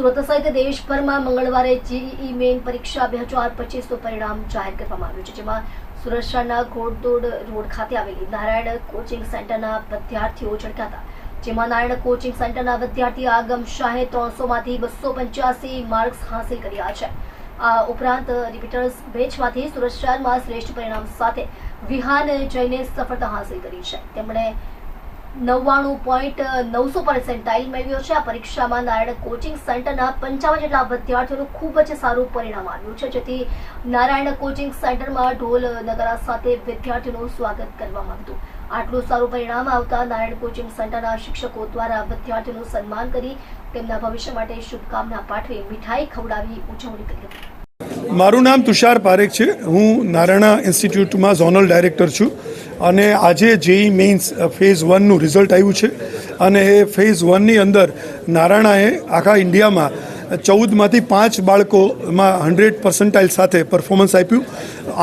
સુરત સહિત દેશભરમાં મંગળવારે જીઈ મેઇન પરીક્ષા બે હજાર પચીસનું પરિણામ જાહેર કરવામાં આવ્યું છે, જેમાં સુરક્ષાના ઘોડદોડ રોડ ખાતે આવેલી નારાયણ કોચિંગ સેન્ટરના વિદ્યાર્થીઓ ઝળકાતા જેમાં નારાયણ કોચિંગ સેન્ટરના વિદ્યાર્થી આગમ શાહે ત્રણસોમાંથી બસો પંચ્યાસી માર્ક્સ હાંસિલ કર્યા છે. આ ઉપરાંત રિપીટર્સ બેચમાંથી સુરત શહેરમાં શ્રેષ્ઠ પરિણામ સાથે વિહાન જઈને સફળતા હાંસિલ કરી છે. તેમણે નવ્વાણું પોઈન્ટ નવસો પર્સેન્ટાઇલ મેળવ્યો છે. આ પરીક્ષામાં નારાયણ કોચિંગ સેન્ટરના પંચાવન જેટલા વિદ્યાર્થીઓનું ખૂબ જ સારું પરિણામ આવ્યું છે. જેથી નારાયણ કોચિંગ સેન્ટરમાં ઢોલ નગારા સાથે વિદ્યાર્થીઓનું સ્વાગત કરવામાં આવ્યું. આટલું સારું પરિણામ આવતા નારાયણ કોચિંગ સેન્ટરના શિક્ષકો દ્વારા વિદ્યાર્થીઓનું સન્માન કરી તેમના ભવિષ્ય માટે શુભકામના પાઠવી મીઠાઈ ખવડાવી ઉજવણી કરી હતી. મારું નામ તુષાર પારેખ છે. હું નારાયણા ઇન્સ્ટિટ્યૂટમાં ઝોનલ ડાયરેક્ટર છું. અને આજે જેઈ મેઇન્સ ફેઝ વનનું રિઝલ્ટ આવ્યું છે. અને એ ફેઝ વનની અંદર નારાયણાએ આખા ઇન્ડિયામાં ચૌદમાંથી પાંચ બાળકોમાં હંડ્રેડ પર્સન્ટાઇલ સાથે પરફોર્મન્સ આપ્યું.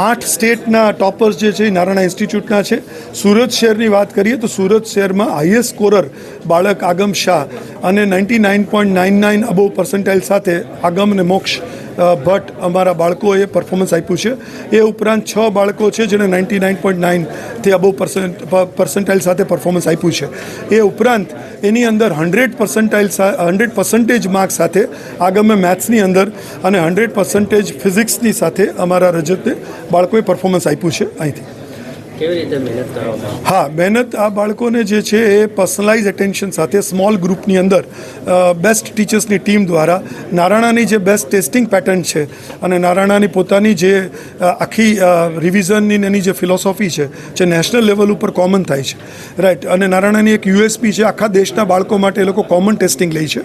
આઠ સ્ટેટના ટોપર્સ જે છે એ નારાયણા ઇન્સ્ટિટ્યૂટના છે. સુરત શહેરની વાત કરીએ તો સુરત શહેરમાં હાઈએસ્ટ સ્કોરર બાળક આગમ શાહ અને ninety nine point nine nine above percentile સાથે આગમ અને મોક્ષ ભટ્ટ અમારા બાળકોએ પરફોર્મન્સ આપ્યું છે. એ ઉપરાંત છ બાળકો છે જેણે નાઇન્ટી નાઇન પોઈન્ટ નાઇનથી અબો પર્સન્ટ પર્સન્ટાઇલ સાથે પરફોર્મન્સ આપ્યું છે. એ ઉપરાંત એની અંદર hundred percentile hundred percentage mark સાથે આગમે મેથ્સની અંદર અને હંડ્રેડ પર્સન્ટેજ ફિઝિક્સની સાથે અમારા રજતે બાળકોએ પરફોર્મન્સ આપ્યું છે અહીંથી. કેવી રીતે મહેનત કરવામાં હા મહેનત આ બાળકોને જે છે એ પર્સનલાઇઝ એટેન્શન સાથે સ્મોલ ગ્રુપની અંદર બેસ્ટ ટીચર્સની ટીમ દ્વારા નારાણાની જે બેસ્ટ ટેસ્ટિંગ પેટર્ન છે અને નારાણાની પોતાની જે આખી રિવિઝનની એની જે ફિલોસોફી છે જે નેશનલ લેવલ ઉપર કોમન થાય છે. રાઈટ અને નારાણાની એક યુએસપી છે આખા દેશના બાળકો માટે એ લોકો કોમન ટેસ્ટિંગ લે છે.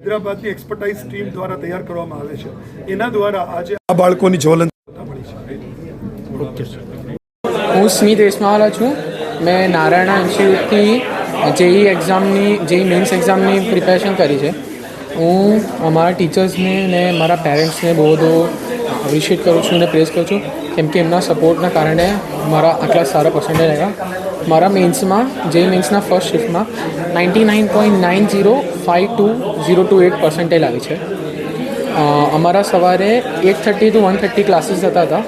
હૈદરાબાદની એક્સપર્ટાઇઝ ટીમ દ્વારા તૈયાર કરવામાં આવે છે. એના દ્વારા આજે આ બાળકોની જ્વલંત મળી છે. હું સ્મિત વેસમાવાલા છું. મેં નારાયણા ઇન્સ્ટિટ્યૂટથી જેઈ એક્ઝામની, જેઈ મેન્સ એક્ઝામની પ્રિપેરેશન કરી છે. હું અમારા ટીચર્સને ને મારા પેરેન્ટ્સને બહુ બધો એપ્રિશિએટ કરું છું અને પ્રેસ કરું છું. કેમ કે એમના સપોર્ટના કારણે મારા આટલા સારા પર્સન્ટેજ આવ્યા. મારા મેન્સમાં, જેઈ મેન્સના first શિફ્ટમાં ninety nine point nine zero five two zero two eight percentage આવી છે. અમારા સવારે eight thirty two one thirty classes થતા હતા.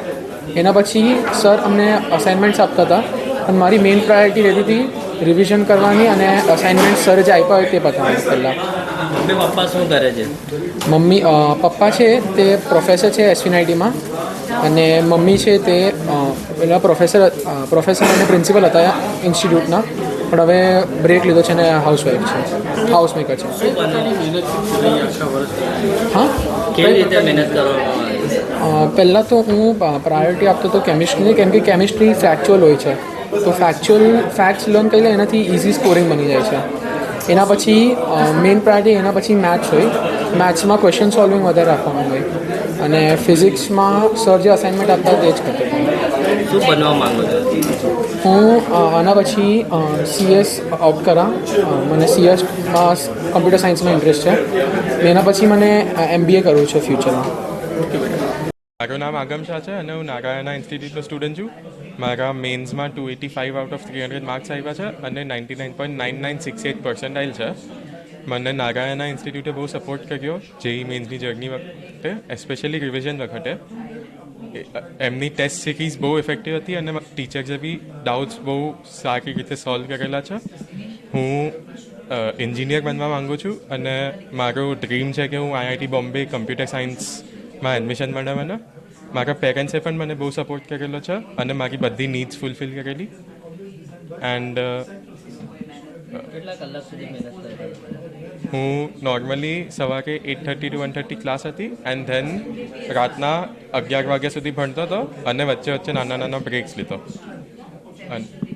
એના પછી સર અમને અસાઇનમેન્ટ્સ આપતા હતા. પણ મારી મેઇન પ્રાયોરિટી રહેતી હતી રિવિઝન કરવાની અને અસાઇનમેન્ટ સર જે આપ્યા હોય તે બતાવવાની પહેલાં. મમ્મી પપ્પા શું કરે છે? મમ્મી પપ્પા છે તે પ્રોફેસર છે એસવીનાઈટીમાં અને મમ્મી છે તે પહેલાં પેલા પ્રોફેસર પ્રોફેસર અને પ્રિન્સિપલ હતા ઇન્સ્ટિટ્યૂટના પણ હવે બ્રેક લીધો છે અને હાઉસવાઈફ છે. હાઉસ મેકર છે હા? કેવી રીતે મહેનત કરવામાં પહેલાં તો હું પ્રાયોરિટી આપતો હતો કેમિસ્ટ્રીને કેમ કે કેમિસ્ટ્રી ફેક્ચ્યુઅલ હોય છે. તો ફેક્ચ્યુઅલ ફેક્ટ્સ લર્ન કરી લે એનાથી ઇઝી સ્કોરિંગ બની જાય છે. એના પછી મેઇન પ્રાયોરિટી એના પછી મેથ્સ હોય. મેથ્સમાં ક્વેશ્ચન સોલ્વિંગ વધારે રાખવાનું હોય. અને ફિઝિક્સમાં સર જે અસાઇનમેન્ટ આપતા તે જ કરતો શું બનવા માંગો છો? હું આના પછી સીએસ આઉટ કરા. મને સીએસમાં કમ્પ્યુટર સાયન્સમાં ઇન્ટરેસ્ટ છે. એના પછી મને એમબીએ કરવું છે ફ્યુચરમાં મારું નામ આગમ શાહ છે અને હું નારાયણા ઇન્સ્ટિટ્યૂટનો સ્ટુડન્ટ છું મારા મેન્સમાં two eighty five out of three hundred marks આવ્યા છે અને ninety nine point nine nine six eight percentile છે મને નારાયણા ઇન્સ્ટિટ્યૂટે બહુ સપોર્ટ કર્યો જેઈ મેન્સની જર્ની વખતે એસ્પેશિયલી રિવિઝન વખતે એમની ટેસ્ટ સિરીઝ બહુ ઇફેક્ટિવ હતી અને ટીચર્સે બી ડાઉટ્સ બહુ સારી રીતે સોલ્વ કરેલા છે હું એન્જિનિયર બનવા માગું છું અને મારો ડ્રીમ છે કે હું આઈઆઈટી બોમ્બે કમ્પ્યુટર સાયન્સમાં એડમિશન મળે મને મારા પેરેન્ટ્સે પણ મને બહુ સપોર્ટ કરેલો છે અને મારી બધી નીડ્સ ફૂલફિલ કરેલી. એન્ડ હું નોર્મલી સવારે eight thirty two one thirty class હતી એન્ડ ધેન રાતના અગિયાર વાગ્યા સુધી ભણતો હતો અને વચ્ચે વચ્ચે નાના નાના બ્રેક્સ લીધો. અને